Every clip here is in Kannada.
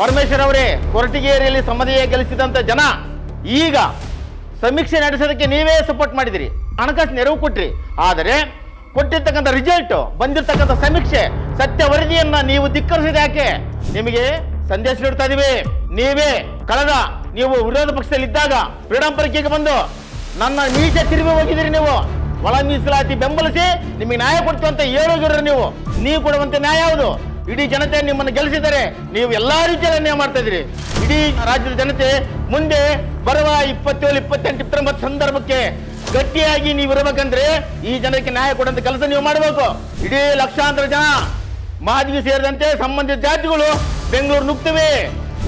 ಪರಮೇಶ್ವರ್ ಅವರೇ, ಕೊರಟಗೇರಿಯಲ್ಲಿ ಸಮದೆಯ ಗೆಲ್ಲಿಸಿದಂತ ಜನ, ಈಗ ಸಮೀಕ್ಷೆ ನಡೆಸೋದಕ್ಕೆ ನೀವೇ ಸಪೋರ್ಟ್ ಮಾಡಿದಿರಿ. ಹಣಕಾಸು ನೆರವು ಕೊಟ್ಟ್ರಿ ಆದರೆ, ಕೊಟ್ಟಿರ್ತಕ್ಕಂಥ ರಿಸಲ್ಟ್ ಬಂದಿರತಕ್ಕಂಥ ಸಮೀಕ್ಷೆ, ಸತ್ಯ ವರದಿಯನ್ನ ನೀವು ಧಿಕ್ಕರಿಸಿದ ಯಾಕೆ? ನಿಮಗೆ ಸಂದೇಶ ನೀಡ್ತಾ ಇದೀವಿ. ನೀವೇ ಕಳೆದ, ನೀವು ವಿರೋಧ ಪಕ್ಷದಲ್ಲಿ ಇದ್ದಾಗ ಫ್ರೀಡಂ ಪರೀಕ್ಷೆಗೆ ಬಂದು ನನ್ನ ಮೀಸೆ ತಿರುಗಿ ಹೋಗಿದ್ದೀರಿ ನೀವು. ಒಳ ಮೀಸಲಾತಿ ಬೆಂಬಲಿಸಿ ನಿಮಗೆ ನ್ಯಾಯ ಕೊಡ್ತು ಅಂತ ಹೇಳೋದಿರ ನೀವು. ನೀವು ಕೊಡುವಂತ ನ್ಯಾಯ ಯಾವುದು? ಇಡೀ ಜನತೆ ನಿಮ್ಮನ್ನು ಗೆಲ್ಲಿಸಿದ್ದಾರೆ ನೀವು ಎಲ್ಲಾ ರೀತಿಯಲ್ಲಿ ಅನ್ಯಾಯ ಮಾಡ್ತಾ ಇದ್ದೀರಿ. ಇಡೀ ರಾಜ್ಯದ ಜನತೆ ಮುಂದೆ ಬರುವ ಇಪ್ಪತ್ತೇಳು, ಇಪ್ಪತ್ತೆಂಟು, ಇಪ್ಪತ್ತೊಂಬತ್ತು ಸಂದರ್ಭಕ್ಕೆ ಗಟ್ಟಿಯಾಗಿ ನೀವು ಇರಬೇಕಂದ್ರೆ ಈ ಜನಕ್ಕೆ ನ್ಯಾಯ ಕೊಡುವಂತ ಕೆಲಸ ನೀವು ಮಾಡಬೇಕು. ಇಡೀ ಲಕ್ಷಾಂತರ ಜನ ಮಾದಿಗೆ ಸೇರಿದಂತೆ ಸಂಬಂಧಿತ ಜಾತಿಗಳು ಬೆಂಗಳೂರು ನುಗ್ತವೆ.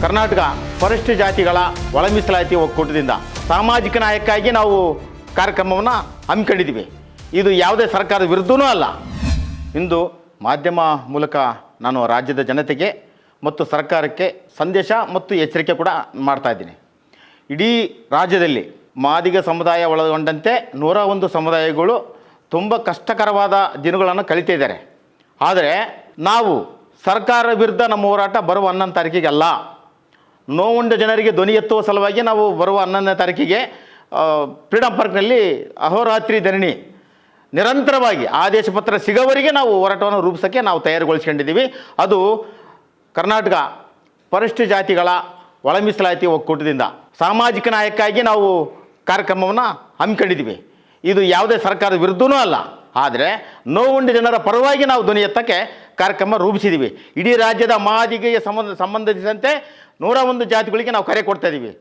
ಕರ್ನಾಟಕ ಪರಿಷ್ಠ ಜಾತಿಗಳ ಒಳ ಮೀಸಲಾತಿ ಒಕ್ಕೂಟದಿಂದ ಸಾಮಾಜಿಕ ನ್ಯಾಯಕ್ಕಾಗಿ ನಾವು ಕಾರ್ಯಕ್ರಮವನ್ನು ಹಮ್ಮಿಕೊಂಡಿದ್ದೀವಿ. ಇದು ಯಾವುದೇ ಸರ್ಕಾರದ ವಿರುದ್ಧವೂ ಅಲ್ಲ. ಇಂದು ಮಾಧ್ಯಮ ಮೂಲಕ ನಾನು ರಾಜ್ಯದ ಜನತೆಗೆ ಮತ್ತು ಸರ್ಕಾರಕ್ಕೆ ಸಂದೇಶ ಮತ್ತು ಎಚ್ಚರಿಕೆ ಕೂಡ ಮಾಡ್ತಾ ಇದ್ದೀನಿ. ಇಡೀ ರಾಜ್ಯದಲ್ಲಿ ಮಾದಿಗ ಸಮುದಾಯ ಒಳಗೊಂಡಂತೆ ನೂರ ಒಂದು ಸಮುದಾಯಗಳು ತುಂಬ ಕಷ್ಟಕರವಾದ ದಿನಗಳನ್ನು ಕಲಿತಿದ್ದಾರೆ ಆದರೆ ನಾವು ಸರ್ಕಾರ ವಿರುದ್ಧ ನಮ್ಮ ಹೋರಾಟ ಬರುವ ಹನ್ನೊಂದು ತಾರೀಕಿಗೆ ಅಲ್ಲ. ನೋವುಂಡ ಜನರಿಗೆ ಧ್ವನಿ ಎತ್ತುವ ಸಲುವಾಗಿ ನಾವು ಬರುವ ಹನ್ನೊಂದನೇ ತಾರೀಕಿಗೆ ಫ್ರೀಡಂ ಪಾರ್ಕ್ನಲ್ಲಿ ಅಹೋರಾತ್ರಿ ಧರಣಿ ನಿರಂತರವಾಗಿ ಆದೇಶ ಪತ್ರ ಸಿಗೋವರೆಗೆ ನಾವು ಹೋರಾಟವನ್ನು ರೂಪಿಸೋಕ್ಕೆ ನಾವು ತಯಾರುಗೊಳಿಸ್ಕೊಂಡಿದ್ದೀವಿ. ಅದು ಕರ್ನಾಟಕ ಪರಿಶಿಷ್ಟ ಜಾತಿಗಳ ಒಳ ಮೀಸಲಾತಿ ಒಕ್ಕೂಟದಿಂದ ಸಾಮಾಜಿಕ ನ್ಯಾಯಕ್ಕಾಗಿ ನಾವು ಕಾರ್ಯಕ್ರಮವನ್ನು ಹಮ್ಮಿಕೊಂಡಿದ್ದೀವಿ. ಇದು ಯಾವುದೇ ಸರ್ಕಾರದ ವಿರುದ್ಧವೂ ಅಲ್ಲ. ಆದರೆ ನೋವುಂಡ ಜನರ ಪರವಾಗಿ ನಾವು ಧ್ವನಿ ಎತ್ತಕ್ಕೆ ಕಾರ್ಯಕ್ರಮ ರೂಪಿಸಿದ್ದೀವಿ. ಇಡೀ ರಾಜ್ಯದ ಮಾದಿಗೆಯ ಸಂಬಂಧ ಸಂಬಂಧಿಸಿದಂತೆ ನೂರ ಒಂದು ಜಾತಿಗಳಿಗೆ ನಾವು ಕರೆ ಕೊಡ್ತಾ ಇದ್ದೀವಿ.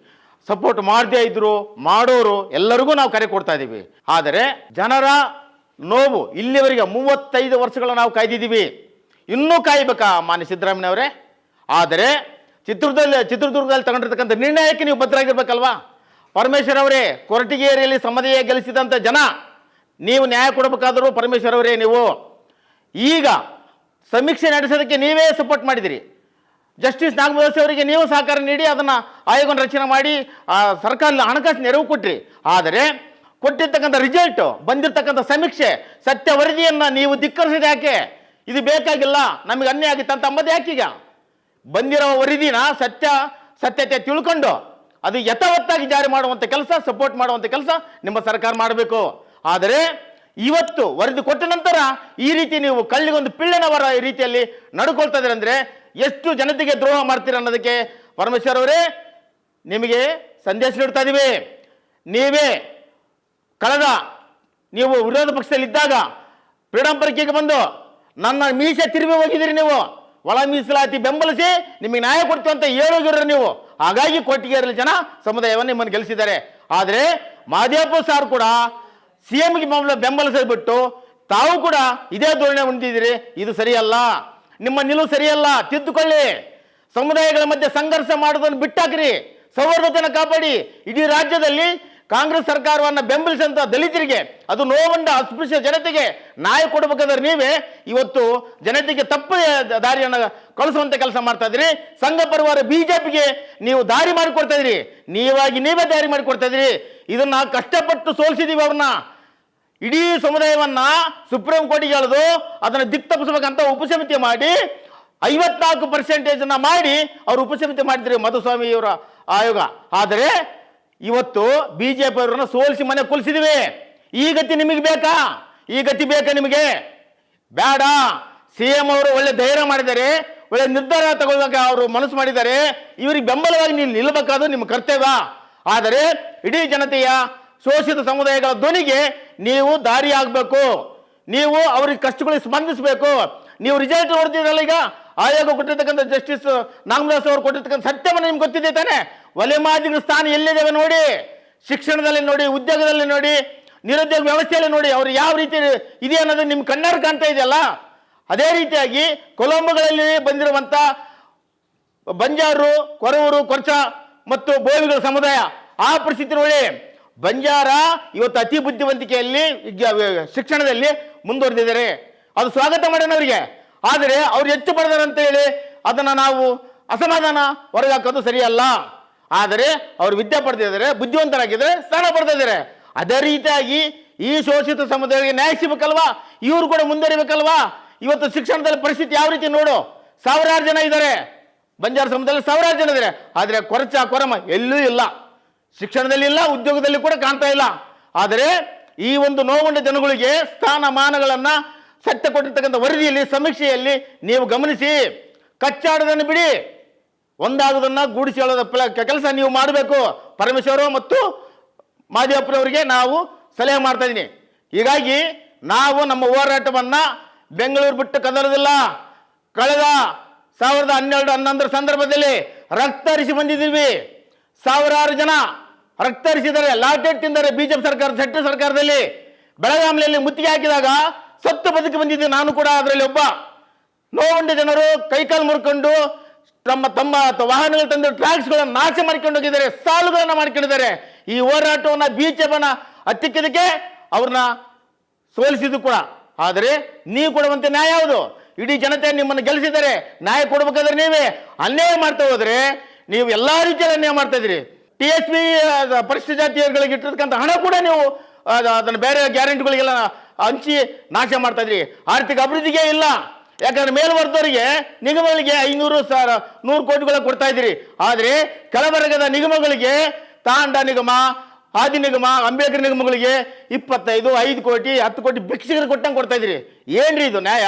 ಸಪೋರ್ಟ್ ಮಾಡದೇ ಇದ್ದರು ಮಾಡೋರು ಎಲ್ಲರಿಗೂ ನಾವು ಕರೆ ಕೊಡ್ತಾ ಇದ್ದೀವಿ. ಆದರೆ ಜನರ ನೋವು ಇಲ್ಲಿವರೆಗೆ ಮೂವತ್ತೈದು ವರ್ಷಗಳ ನಾವು ಕಾಯ್ದಿದ್ದೀವಿ. ಇನ್ನೂ ಕಾಯ್ಬೇಕಾ ಮಾನ್ಯ ಸಿದ್ದರಾಮಯ್ಯವರೇ ಆದರೆ ಚಿತ್ರದುರ್ಗದಲ್ಲಿ ಚಿತ್ರದುರ್ಗದಲ್ಲಿ ತಗೊಂಡಿರ್ತಕ್ಕಂಥ ನಿರ್ಣಯಕ್ಕೆ ನೀವು ಬದ್ಧರಾಗಿರ್ಬೇಕಲ್ವಾ? ಪರಮೇಶ್ವರ್ ಅವರೇ, ಕೊರಟಗೇರಿಯಲ್ಲಿ ಸಮದೆಯ ಗೆಲ್ಲಿಸಿದಂಥ ಜನ, ನೀವು ನ್ಯಾಯ ಕೊಡಬೇಕಾದರೂ ಪರಮೇಶ್ವರ್ ಅವರೇ ನೀವು. ಈಗ ಸಮೀಕ್ಷೆ ನಡೆಸೋದಕ್ಕೆ ನೀವೇ ಸಪೋರ್ಟ್ ಮಾಡಿದಿರಿ. ಜಸ್ಟಿಸ್ ನಾಗಮೋಸಿ ಅವರಿಗೆ ನೀವು ಸಹಕಾರ ನೀಡಿ, ಅದನ್ನು ಆಯೋಗವನ್ನು ರಚನೆ ಮಾಡಿ ಸರ್ಕಾರದ ಹಣಕಾಸು ನೆರವು ಕೊಟ್ಟಿರಿ ಆದರೆ ಕೊಟ್ಟಿರ್ತಕ್ಕಂಥ ರಿಸಲ್ಟ್ ಬಂದಿರತಕ್ಕಂಥ ಸಮೀಕ್ಷೆ, ಸತ್ಯ ವರದಿಯನ್ನು ನೀವು ಧಿಕ್ಕರಿಸಿದ ಯಾಕೆ? ಇದು ಬೇಕಾಗಿಲ್ಲ, ನಮಗೆ ಅನ್ಯ ಆಗಿತ್ತು ಅಂತ ಅಂಬದು ಯಾಕೀಗ ಬಂದಿರೋ ವರದಿನ ಸತ್ಯ, ಸತ್ಯತೆ ತಿಳ್ಕೊಂಡು ಅದು ಯಥಾವತ್ತಾಗಿ ಜಾರಿ ಮಾಡುವಂಥ ಕೆಲಸ ಸಪೋರ್ಟ್ ಮಾಡುವಂಥ ಕೆಲಸ ನಿಮ್ಮ ಸರ್ಕಾರ ಮಾಡಬೇಕು. ಆದರೆ ಇವತ್ತು ವರದಿ ಕೊಟ್ಟ ನಂತರ ಈ ರೀತಿ ನೀವು ಕಳ್ಳಿಗೊಂದು ಪಿಳ್ಳೆನವರ ರೀತಿಯಲ್ಲಿ ನಡ್ಕೊಳ್ತಾ ಇದ್ದೀರ ಎಷ್ಟು ಜನತೆಗೆ ದ್ರೋಹ ಮಾಡ್ತೀರ ಅನ್ನೋದಕ್ಕೆ ಪರಮೇಶ್ವರ್ ಅವರೇ ನಿಮಗೆ ಸಂದೇಶ ನೀಡ್ತಾ ಇದ್ದೀವಿ ನೀವೇ ಕಳೆದ ನೀವು ವಿರೋಧ ಪಕ್ಷದಲ್ಲಿ ಇದ್ದಾಗ ಫ್ರೀಡಂ ಪರೀಕ್ಷೆಗೆ ಬಂದು ನನ್ನ ಮೀಸೆ ತಿರುಗಿ ಹೋಗಿದ್ದೀರಿ ನೀವು. ಒಳ ಮೀಸಲಾತಿ ಬೆಂಬಲಿಸಿ ನಿಮಗೆ ನ್ಯಾಯ ಕೊಡ್ತೀವಿ ಅಂತ ಹೇಳೋಗಿರ್ರಿ ನೀವು. ಹಾಗಾಗಿ ಕೊಟ್ಟಿಗೆರಲ್ಲಿ ಜನ ಸಮುದಾಯವನ್ನು ನಿಮ್ಮನ್ನು ಗೆಲ್ಲಿಸಿದ್ದಾರೆ. ಆದರೆ ಮಾದೇವಪ್ಪ ಸಾರ್ ಕೂಡ ಸಿ ಎಂಗೆ ಬೆಂಬಲಿಸೋದು ಬಿಟ್ಟು ತಾವು ಕೂಡ ಇದೇ ಧೋರಣೆ ಹೊಂದಿದ್ದೀರಿ. ಇದು ಸರಿಯಲ್ಲ. ನಿಮ್ಮ ನಿಲುವು ಸರಿಯಲ್ಲ. ತಿದ್ದುಕೊಳ್ಳಿ. ಸಮುದಾಯಗಳ ಮಧ್ಯೆ ಸಂಘರ್ಷ ಮಾಡೋದನ್ನು ಬಿಟ್ಟಾಕ್ರಿ. ಸೌಹಾರ್ದತೆಯನ್ನು ಕಾಪಾಡಿ. ಇಡೀ ರಾಜ್ಯದಲ್ಲಿ ಕಾಂಗ್ರೆಸ್ ಸರ್ಕಾರವನ್ನು ಬೆಂಬಲಿಸಿದಂಥ ದಲಿತರಿಗೆ ಅದು ನೋವಂಡ ಅಸ್ಪೃಶ್ಯ ಜನತೆಗೆ ನ್ಯಾಯ ಕೊಡಬೇಕಾದ್ರೆ ನೀವೇ ಇವತ್ತು ಜನತೆಗೆ ತಪ್ಪು ದಾರಿಯನ್ನು ಕಳಿಸುವಂಥ ಕೆಲಸ ಮಾಡ್ತಾ ಇದ್ದೀರಿ. ಸಂಘ ಪರಿವಾರ ಬಿಜೆಪಿಗೆ ನೀವು ದಾರಿ ಮಾಡಿಕೊಡ್ತಾ ಇದ್ದೀರಿ. ನೀವಾಗಿ ನೀವೇ ದಾರಿ ಮಾಡಿಕೊಡ್ತಾ ಇದ್ದೀರಿ. ಇದನ್ನ ಕಷ್ಟಪಟ್ಟು ಸೋಲಿಸಿದೀವಿ ಅವ್ರನ್ನ. ಇಡೀ ಸಮುದಾಯವನ್ನ ಸುಪ್ರೀಂ ಕೋರ್ಟಿಗೆ ಎಳೆದು ಅದನ್ನು ದಿಕ್ ತಪ್ಪಿಸ್ಬೇಕಂತ ಉಪಸಮಿತಿ ಮಾಡಿ, ಐವತ್ನಾಲ್ಕು ಪರ್ಸೆಂಟೇಜನ್ನು ಮಾಡಿ ಅವರು ಉಪಸಮಿತಿ ಮಾಡಿದ್ರಿ ಮಧುಸ್ವಾಮಿಯವರ ಆಯೋಗ. ಆದರೆ ಇವತ್ತು ಬಿಜೆಪಿ ಅವರನ್ನ ಸೋಲಿಸಿ ಮನೆ ಕುಲಿಸಿದಿವಿ. ಈ ಗತಿ ನಿಮಗೆ ಬೇಕಾ? ಈ ಗತಿ ಬೇಕಾ ನಿಮಗೆ? ಬೇಡ ಸಿ ಎಂ ಅವರು ಒಳ್ಳೆ ಧೈರ್ಯ ಮಾಡಿದ್ದಾರೆ. ಒಳ್ಳೆ ನಿರ್ಧಾರ ತಗೊಳ್ಳೋಕೆ ಅವರು ಮನಸ್ಸು ಮಾಡಿದ್ದಾರೆ. ಇವರಿಗೆ ಬೆಂಬಲವಾಗಿ ನೀವು ನಿಲ್ಲಬೇಕಾದ್ರು ನಿಮ್ಮ ಕರ್ತವ್ಯ. ಆದರೆ ಇಡೀ ಜನತೆಯ ಶೋಷಿತ ಸಮುದಾಯಗಳ ಧ್ವನಿಗೆ ನೀವು ದಾರಿ ಆಗಬೇಕು ನೀವು ಅವ್ರಿಗೆ ಕಷ್ಟಗಳಿಗೆ ಸ್ಪಂದಿಸಬೇಕು. ನೀವು ರಿಸಲ್ಟ್ ನೋಡ್ತಿದ್ರಲ್ಲ ಈಗ? ಆಯೋಗ ಕೊಟ್ಟಿರ್ತಕ್ಕಂಥ ಜಸ್ಟಿಸ್ ನಾಗದಾಸ್ ಅವರು ಕೊಟ್ಟಿರ್ತಕ್ಕಂಥ ಸತ್ಯವನ್ನು ನಿಮ್ಗೆ ಗೊತ್ತಿದೆ ತಾನೆ? ಒಲೆ ಮಾದಿಗ ಸ್ಥಾನ ಎಲ್ಲಿದ್ದಾವೆ ನೋಡಿ? ಶಿಕ್ಷಣದಲ್ಲಿ ನೋಡಿ, ಉದ್ಯೋಗದಲ್ಲಿ ನೋಡಿ, ನಿರುದ್ಯೋಗ ವ್ಯವಸ್ಥೆಯಲ್ಲಿ ನೋಡಿ, ಅವ್ರು ಯಾವ ರೀತಿ ಇದೆ ಅನ್ನೋದು ನಿಮ್ಮ ಕಣ್ಣಾರು ಕಾಣ್ತಾ ಇದೆಯಲ್ಲ? ಅದೇ ರೀತಿಯಾಗಿ ಕೊಲಂಬೋಗಳಲ್ಲಿ ಬಂದಿರುವಂಥ ಬಂಜಾರು ಕೊರವರು ಕೊರಚ ಮತ್ತು ಬೋವಿಗಳ ಸಮುದಾಯ, ಆ ಪರಿಸ್ಥಿತಿ ನೋಡಿ. ಬಂಜಾರ ಇವತ್ತು ಅತಿ ಬುದ್ಧಿವಂತಿಕೆಯಲ್ಲಿ ಶಿಕ್ಷಣದಲ್ಲಿ ಮುಂದುವರೆದಿದ್ದಾರೆ. ಅದು ಸ್ವಾಗತ ಮಾಡೋಣ ಅವರಿಗೆ. ಆದರೆ ಅವ್ರು ಹೆಚ್ಚು ಪಡೆದಾರೆ ಅಂತ ಹೇಳಿ ಅದನ್ನು ನಾವು ಅಸಮಾಧಾನ ಹೊರಗಾಕೋದು ಸರಿಯಲ್ಲ. ಆದರೆ ಅವರು ವಿದ್ಯೆ ಪಡೆದಿದ್ದಾರೆ ಬುದ್ಧಿವಂತರಾಗಿದ್ದಾರೆ, ಸ್ಥಾನ ಪಡೆದಿದ್ದಾರೆ ಅದೇ ರೀತಿಯಾಗಿ ಈ ಶೋಷಿತ ಸಮುದಾಯಕ್ಕೆ ನ್ಯಾಯ ಸಿಗಬೇಕಲ್ವಾ? ಇವರು ಕೂಡ ಮುಂದುವರಿಬೇಕಲ್ವಾ? ಇವತ್ತು ಶಿಕ್ಷಣದಲ್ಲಿ ಪರಿಸ್ಥಿತಿ ಯಾವ ರೀತಿ ನೋಡು? ಸಾವಿರಾರು ಜನ ಇದ್ದಾರೆ. ಬಂಜಾರ ಸಮುದಾಯದಲ್ಲಿ ಸಾವಿರಾರು ಜನ ಇದ್ದಾರೆ. ಆದರೆ ಕೊರಚ, ಕೊರಮ ಎಲ್ಲೂ ಇಲ್ಲ. ಶಿಕ್ಷಣದಲ್ಲಿ ಇಲ್ಲ, ಉದ್ಯೋಗದಲ್ಲಿ ಕೂಡ ಕಾಣ್ತಾ ಇಲ್ಲ. ಆದರೆ ಈ ಒಂದು ನೋವುಂಡ ಜನಗಳಿಗೆ ಸ್ಥಾನಮಾನಗಳನ್ನ ಸತ್ಯ ಕೊಟ್ಟಿರ್ತಕ್ಕಂಥ ವರದಿಯಲ್ಲಿ, ಸಮೀಕ್ಷೆಯಲ್ಲಿ ನೀವು ಗಮನಿಸಿ. ಕಚ್ಚಾಡೋದನ್ನು ಬಿಡಿ. ಒಂದಾಗೋದನ್ನ ಗೂಡಿಸಿ ಹೇಳೋದ ಕೆಲಸ ನೀವು ಮಾಡಬೇಕು. ಪರಮೇಶ್ವರ ಮತ್ತು ಮಾದೇವಪ್ಪನವರಿಗೆ ನಾವು ಸಲಹೆ ಮಾಡ್ತಾ ಇದ್ದೀನಿ ಹೀಗಾಗಿ ನಾವು ನಮ್ಮ ಹೋರಾಟವನ್ನ ಬೆಂಗಳೂರು ಬಿಟ್ಟು ಕದಲೋದಿಲ್ಲ ಕಳೆದ ಸಾವಿರದ ಹನ್ನೆರಡು ಹನ್ನೊಂದರ ಸಂದರ್ಭದಲ್ಲಿ ರಕ್ತ ಹರಿಸಿ ಬಂದಿದ್ದೀವಿ. ಸಾವಿರಾರು ಜನ ರಕ್ತ ಹರಿಸಿದ್ದಾರೆ. ಲಾಟೆಟ್ ತಿಂದರೆ ಬಿಜೆಪಿ ಸರ್ಕಾರ ಸೆಟ್ಟ ಸರ್ಕಾರದಲ್ಲಿ ಬೆಳಗಾವಿಯಲ್ಲಿ ಮುತ್ತಿಗೆ ಹಾಕಿದಾಗ ಸತ್ತು ಬದುಕಿ ಬಂದಿದ್ದೆ ನಾನು ಕೂಡ ಅದರಲ್ಲಿ ಒಬ್ಬ. ನೋವುಂಡ ಜನರು ಕೈಕಾಲು ಮುರ್ಕೊಂಡು ತಮ್ಮ ತಮ್ಮ ವಾಹನಗಳು ತಂದು ಟ್ರಾಕ್ಸ್ಗಳನ್ನು ನಾಶ ಮಾಡ್ಕೊಂಡು ಹೋಗಿದ್ದಾರೆ, ಸಾಲುಗಳನ್ನು ಮಾಡ್ಕೊಂಡಿದ್ದಾರೆ. ಈ ಹೋರಾಟವನ್ನ ಬಿಜೆಪಿನ ಹತ್ತಿಕ್ಕಿದಕ್ಕೆ ಅವ್ರನ್ನ ಸೋಲಿಸಿದ್ದು ಕೂಡ. ಆದರೆ ನೀವು ಕೊಡುವಂತೆ ನ್ಯಾಯ ಯಾವುದು? ಇಡೀ ಜನತೆ ನಿಮ್ಮನ್ನು ಗೆಲ್ಲಿಸಿದ್ದಾರೆ. ನ್ಯಾಯ ಕೊಡ್ಬೇಕಾದ್ರೆ ನೀವೇ ಅನ್ಯಾಯ ಮಾಡ್ತಾ ಹೋದ್ರೆ ನೀವು ಎಲ್ಲ ರೀತಿಯಲ್ಲಿ ಅನ್ಯಾಯ ಮಾಡ್ತಾ ಇದ್ರಿ ಟಿ ಎಸ್ ಪಿ ಪರಿಶಿಷ್ಟ ಜಾತಿಯವರುಗಳಿಗೆ ಇಟ್ಟಿರ್ತಕ್ಕಂಥ ಹಣ ಕೂಡ ನೀವು ಅದನ್ನ ಬೇರೆ ಗ್ಯಾರಂಟಿಗಳಿಗೆಲ್ಲ ಹಂಚಿ ನಾಶ ಮಾಡ್ತಾ ಇದ್ರಿ ಆರ್ಥಿಕ ಅಭಿವೃದ್ಧಿಗೆ ಇಲ್ಲ. ಯಾಕಂದ್ರೆ ಮೇಲ್ವರ್ಗದವರಿಗೆ ನಿಗಮಗಳಿಗೆ ಐನೂರು ಸಾವಿರ, ನೂರು ಕೋಟಿಗಳ ಕೊಡ್ತಾ ಇದ್ದೀರಿ. ಆದರೆ ಕೆಳವರ್ಗದ ನಿಗಮಗಳಿಗೆ ತಾಂಡ ನಿಗಮ, ಆದಿ ನಿಗಮ, ಅಂಬೇಡ್ಕರ್ ನಿಗಮಗಳಿಗೆ ಇಪ್ಪತ್ತೈದು, ಐದು ಕೋಟಿ, ಹತ್ತು ಕೋಟಿ ಭಿಕ್ಷೆಗಳು ಕೊಟ್ಟಂಗೆ ಕೊಡ್ತಾ ಇದ್ದೀರಿ. ಏನ್ರಿ ಇದು ನ್ಯಾಯ?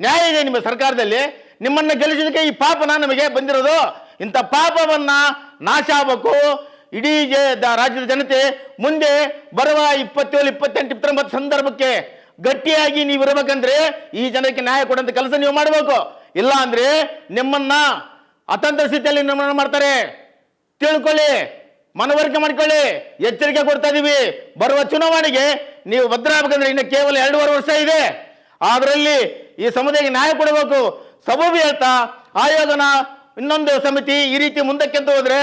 ನ್ಯಾಯ ಇದೆ ನಿಮ್ಮ ಸರ್ಕಾರದಲ್ಲಿ. ನಿಮ್ಮನ್ನ ಗೆಲ್ಲಿಸೋದಕ್ಕೆ ಈ ಪಾಪನ ನಮಗೆ ಬಂದಿರೋದು. ಇಂಥ ಪಾಪವನ್ನ ನಾಶ ಆಗಬೇಕು. ಇಡೀ ರಾಜ್ಯದ ಜನತೆ ಮುಂದೆ ಬರುವ ಇಪ್ಪತ್ತೇಳು, ಇಪ್ಪತ್ತೆಂಟು, ಇಪ್ಪತ್ತೊಂಬತ್ತು ಸಂದರ್ಭಕ್ಕೆ ಗಟ್ಟಿಯಾಗಿ ನೀವು ಇರಬೇಕಂದ್ರೆ ಈ ಜನಕ್ಕೆ ನ್ಯಾಯ ಕೊಡುವಂತ ಕೆಲಸ ನೀವು ಮಾಡಬೇಕು. ಇಲ್ಲ ಅಂದ್ರೆ ನಿಮ್ಮನ್ನ ಅತಂತ್ರ ಸ್ಥಿತಿಯಲ್ಲಿ ನಿಮ್ಮನ್ನ ಮಾಡ್ತಾರೆ. ತಿಳ್ಕೊಳ್ಳಿ, ಮನವರಿಕೆ ಮಾಡ್ಕೊಳ್ಳಿ, ಎಚ್ಚರಿಕೆ ಕೊಡ್ತಾ ಇದೀವಿ. ಬರುವ ಚುನಾವಣೆಗೆ ನೀವು ಭದ್ರ ಆಗ್ಬೇಕಂದ್ರೆ ಇನ್ನು ಕೇವಲ ಎರಡೂವರೆ ವರ್ಷ ಇದೆ. ಅದರಲ್ಲಿ ಈ ಸಮುದಾಯಕ್ಕೆ ನ್ಯಾಯ ಕೊಡಬೇಕು. ಸಬೂಬಿ ಹೇಳ್ತಾ, ಆಯೋಗನ ಇನ್ನೊಂದು ಸಮಿತಿ ಈ ರೀತಿ ಮುಂದಕ್ಕೆ ಅಂತ ಹೋದ್ರೆ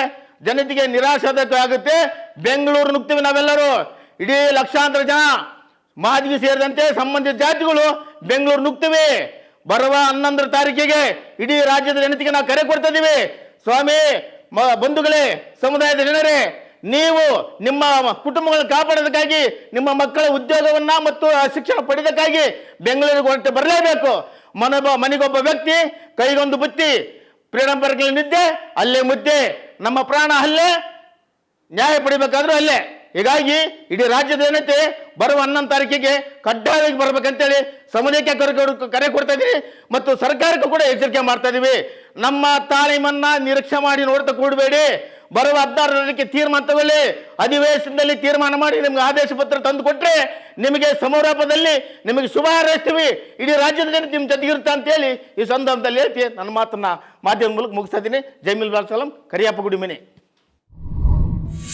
ಜನತೆಗೆ ನಿರಾಶಾದಕ ಆಗುತ್ತೆ ಬೆಂಗಳೂರು ನುಗ್ತೀವಿ ನಾವೆಲ್ಲರೂ. ಇಡೀ ಲಕ್ಷಾಂತರ ಜನ. ಮಾದಿಗೆ ಸೇರಿದಂತೆ ಸಂಬಂಧಿತ ಜಾತಿಗಳು ಬೆಂಗಳೂರು ನುಗ್ತವೆ. ಬರುವ ಹನ್ನೊಂದರ ತಾರೀಕಿಗೆ ಇಡೀ ರಾಜ್ಯದ ಜನತೆಗೆ ನಾವು ಕರೆ ಕೊಡ್ತಾ ಇದ್ದೀವಿ. ಸ್ವಾಮಿ ಬಂಧುಗಳೇ, ಸಮುದಾಯದ ಜನರೇ, ನೀವು ನಿಮ್ಮ ಕುಟುಂಬಗಳನ್ನು ಕಾಪಾಡೋದಕ್ಕಾಗಿ, ನಿಮ್ಮ ಮಕ್ಕಳ ಉದ್ಯೋಗವನ್ನ ಮತ್ತು ಶಿಕ್ಷಣ ಪಡೆಯೋದಕ್ಕಾಗಿ ಬೆಂಗಳೂರಿಗೆ ಹೊರಟು ಬರಲೇಬೇಕು. ಮನೊಬ್ಬ ಮನೆಗೊಬ್ಬ ವ್ಯಕ್ತಿ, ಕೈಗೊಂದು ಬುತ್ತಿ ಫ್ರೀಡಂ ನಿದ್ದೆ, ಅಲ್ಲೇ ಮುದ್ದೆ, ನಮ್ಮ ಪ್ರಾಣ ಅಲ್ಲೇ, ನ್ಯಾಯ ಪಡಿಬೇಕಾದ್ರೂ ಅಲ್ಲೇ. ಹೀಗಾಗಿ ಇಡೀ ರಾಜ್ಯದ ಜನತೆ ಬರುವ ಹನ್ನೊಂದು ತಾರೀಕಿಗೆ ಕಡ್ಡಾಯವಾಗಿ ಬರ್ಬೇಕಂತೇಳಿ ಸಮುದಾಯಕ್ಕೆ ಕರೆ ಕರೆ ಕೊಡ್ತಾ ಇದ್ದೀವಿ ಮತ್ತು ಸರ್ಕಾರಕ್ಕೂ ಕೂಡ ಎಚ್ಚರಿಕೆ ಮಾಡ್ತಾ ಇದೀವಿ. ನಮ್ಮ ತಾಳಿಮನ್ನ ನಿರೀಕ್ಷೆ ಮಾಡಿ ನೋಡ್ತಾ ಕೂಡಬೇಡಿ. ಬರುವ ಹದಿನಾರರಕ್ಕೆ ತೀರ್ಮಾನ ತಗೊಳ್ಳಿ ಅಧಿವೇಶನದಲ್ಲಿ ತೀರ್ಮಾನ ಮಾಡಿ ನಿಮ್ಗೆ ಆದೇಶ ಪತ್ರ ತಂದು ಕೊಟ್ಟರೆ ನಿಮಗೆ ಸಮಾರೋಪದಲ್ಲಿ ನಿಮಗೆ ಶುಭ ಹಾರೈಸ್ತೀವಿ. ಇಡೀ ರಾಜ್ಯದ ಜನತೆ ನಿಮ್ಮ ಜೊತೆಗಿರುತ್ತೆ ಅಂತೇಳಿ ಈ ಸಂದರ್ಭದಲ್ಲಿ ಹೇಳ್ತಿ ನನ್ನ ಮಾತನ್ನ ಮಾಧ್ಯಮ ಮೂಲಕ ಮುಗಿಸ್ತಾ ಇದ್ದೀನಿ. ಜೈಮಿಲ್ ಬಾಲ್ಸಲಂ ಕರಿಯಪ್ಪ ಗುಡಿಮನೆ